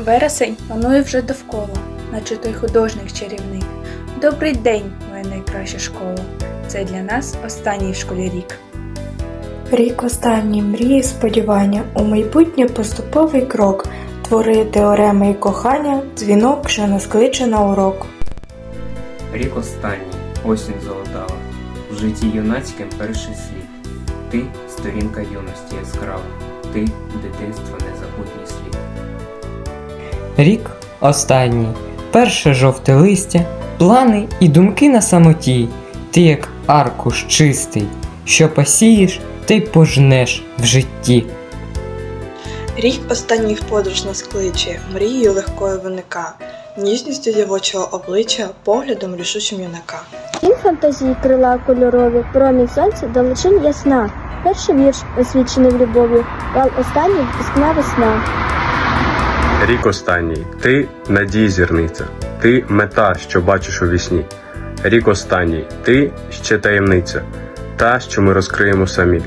Вересень панує вже довкола, наче той художник чарівник. Добрий день, моя найкраща школа. Це для нас останній в школі рік. Рік останній мрії, сподівання, у майбутнє поступовий крок, твори теореми і кохання, дзвінок, що нас кличе на урок. Рік останній, осінь золотава, в житті юнацьким перший слід. Ти сторінка юності яскрава, ти дитинство незабутній слід. Рік останній, перше жовте листя, плани і думки на самоті. Ти як аркуш чистий, що посієш, ти й пожнеш в житті. Рік останній в подорож нас кличе, мрією легкою виника, ніжністю дівочого обличчя, поглядом рішучим юнака. Він фантазії крила кольорові, промінь сонця далечінь ясна. Перший вірш, освічений в любові, вал останній впускна весна. Рік останній, ти надій зірниця, ти мета, що бачиш у вісні. Рік останній, ти ще таємниця, та, що ми розкриємо самі.